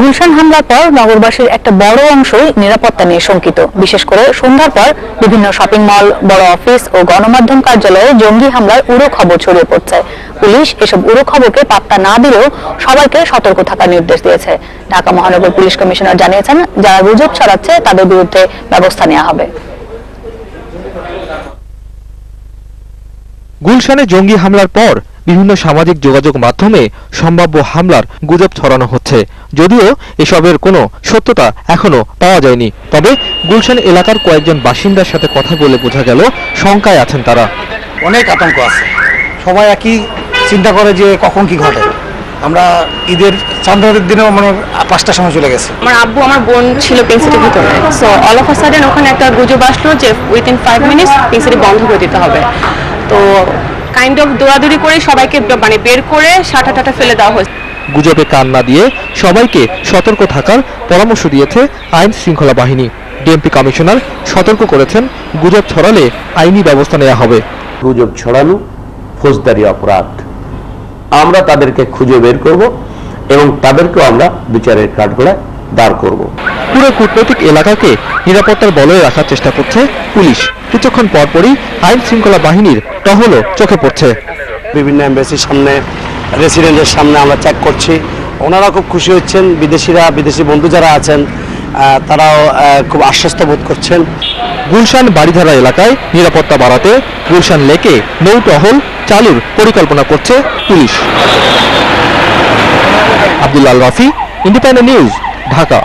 গুলশান হামলার পর নগরবাসীর একটা বড় অংশই নিরাপত্তা নিয়ে শঙ্কিত। বিশেষ করে সন্ধ্যার পর বিভিন্ন শপিং মল, বড় অফিস ও গণমাধ্যম কার্যালয়ে জঙ্গি হামলার উড়ো খবর ছড়িয়ে পড়ছে। পুলিশ এসব উড়ো খবরকে পাত্তা না দিলেও সবাইকে সতর্ক থাকার নির্দেশ দিয়েছে। ঢাকা মহানগর পুলিশ কমিশনার জানিয়েছেন, যারা গুজব ছড়াচ্ছে তাদের বিরুদ্ধে ব্যবস্থা নেওয়া হবে। গুলশানে জঙ্গি হামলার পর বিভিন্ন সামাজিক যোগাযোগ মাধ্যমে সম্ভাব্য হামলার গুজব ছড়ানো হচ্ছে। যদিও এসবের কোনো সত্যতা এখনও পাওয়া যায়নি। তবে গুলশান এলাকার কয়েকজন বাসিন্দার সাথে কথা বলে বোঝা গেল শঙ্কায় আছেন তারা। অনেক আতঙ্ক আছে। সবাই একই চিন্তা করে যে কখন কি ঘটে। আমরা ঈদের চান্দ্রের দিনেও মানে পাঁচটার সময় চলে গেছে। আমার আব্বু আমার বোন ছিল পেন্সিটির ভিতরে। So all of a sudden ওখানে একটা গুজব আসলো যে উইদিন ফাইভ মিনিটস পেন্সিটি বন্ধ করে দিতে হবে। তো কাইন্ড অফ দৌড়াদৌড়ি করে সবাইকে মানে বের করে সাটা টাটা ফেলে দেওয়া হয়েছে। গুজবে কান না দিয়ে সবাইকে সতর্ক থাকার পরামর্শ দিয়েছে আইন শৃঙ্খলা বাহিনী। ডিএমপি কমিশনার সতর্ক করেছেন গুজব ছড়ালে আইনি ব্যবস্থা নেওয়া হবে। গুজব ছড়ানো ফৌজদারি অপরাধ। আমরা তাদেরকে খুঁজে বের করব এবং তাদেরকেও আমরা বিচারের কাঠগড়ায় দাঁড় করব। পুরো কূটনৈতিক এলাকাকে নিরাপত্তার বলয়ে রাখার চেষ্টা করছে পুলিশ। কিছুক্ষণ পরপরই আইন শৃঙ্খলা বাহিনীর টহলও চোখে পড়ছে। বিভিন্ন এম্বাসির সামনে রেসিডেন্টের সামনে আমরা চেক করছি। ওনারা খুব খুশি হচ্ছেন। বিদেশিরা বিদেশি বন্ধু যারা আছেন তারাও খুব আশ্বস্ত বোধ করছেন। গুলশান বাড়িধারা এলাকায় নিরাপত্তা বাড়াতে গুলশান লেকে নৌ টহল চালুর পরিকল্পনা করছে police. Abdullal Rafi independent news Dhaka.